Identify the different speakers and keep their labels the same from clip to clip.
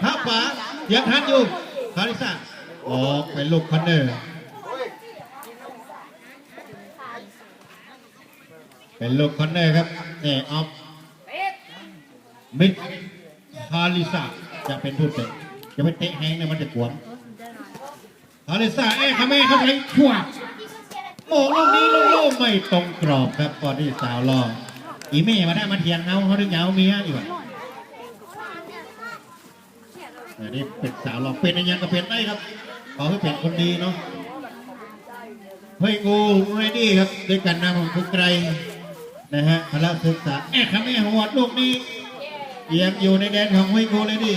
Speaker 1: เท้าขวายังทันอยู่คาริซาออกเป็นลูกคอนเนอร์เป็นลูกคอนเนอร์ครับเอออฟมิดคาริซาจะเป็นผู้เตะจะไปเตะแหงเนี่ยมันจะกวนคาริซาเอ๊ะคาเม่เขาไปชั่วโมงลูกนี้ลูกๆไม่ตรงกรอบครับก่อนที่สาวรออีเม่มาได้มาเทียงเงาเขาดึงเงาเมียอยู่ อะแต่นี่เป็นสาวรอเป็นอะไรยังก็เป็นได้ครับ ขอให้เป็นคนดีเนาะเฮ้ยงูเรดี้ครับด้วยกันนะผมคุกไกรนะฮะพละศึกษาเอ๊ะคาเม่หัวลูกนี้เยังอยู่ในแดนของเฮ้ยงูเลยดิ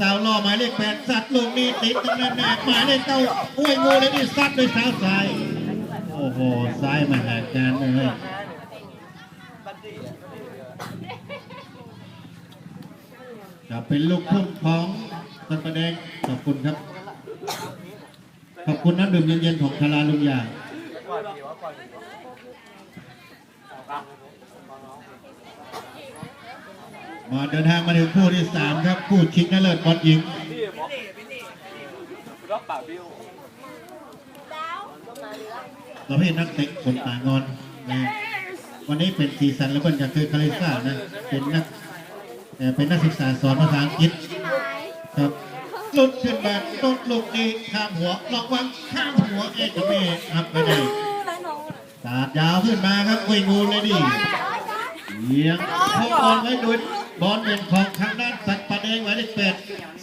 Speaker 1: สาวล่อหมายเลขแปดสัตว์ลูกนี้ติดตรงนั้นแน่หมายเลขเก้าห้วยงูเลยนี่ซัดด้วยเท้าซ้ายโอ้โหซ้ายมาหาการเลย จะเป็นลูกทุ่งของตันประแดงขอบคุณครับ ขอบคุณน้ำดื่มเย็นๆของคาราลุงยามาเดินทางมาถึงคู่ที่สามครับคู่ชิงนเลิศบอลหญิง
Speaker 2: รับป่าบิว
Speaker 1: ประเภทนักเตะคนต่างงอนนะวันนี้เป็นซีซันแล้วเบิ้ลก็คือคาริซ่านะเป็นนัก เป็นนักศึกษาสอนภาษาอังกฤษครับลุดขึ้นมาลุดลูกนี้ข้ามหัวลอกวังข้ามหัวเอกเมย์ครับไปได้สาดยาวขึ้นมาครับกุยงูเลยดิเลี้ยงเข้าบอลไว้ดุดบอลเป็นของทางด้านสัตว์ปะแดงหมายเลขแปด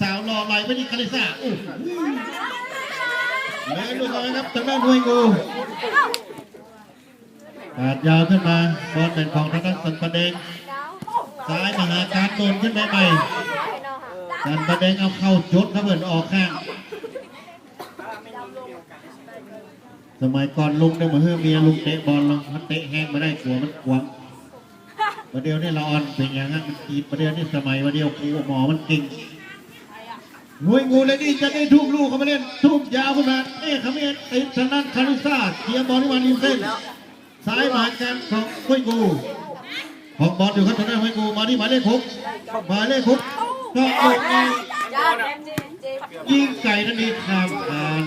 Speaker 1: สาวรอไหลไว้ที่คาริซ่าอู้หูเลยลูกเอาไว้ครับทางด้านกุยงูปาดยาวขึ้นมาบอลเป็นของทางด้านสันประเดง ซ้ายมาหาการโดนขึ้นไปใหม่สันประเดงเอาเข้าจุดครับเพื่อนออกข้างสมัยก่อนลุงเนี่ยมาเฮือเมียลุงเตะบอลลงมันเตะแห้งมาได้กลัวมันกวงประเดี๋ยวนี่เราออนเป็นอย่างนั้นมันกีประเดี๋ยวนี่สมัยประเดี๋ยวครูหมอมันเก่งงวยงูเลยนี่จะได้ทุบลูกเขามาเล่นทุบยาวขึ้นมาเอ๊ะเขาไม่ติดทางด้านคาริซ่าเคลียร์บอลที่มาริมเส้นซ้ายมาการของห้วยงู ของบอลอยู่ครับทางด้านห้วยงูมาที่หมายเลขหกหมายเลขหกก็ลูกนี้ยิงไก่นั่นเองข้ามคาน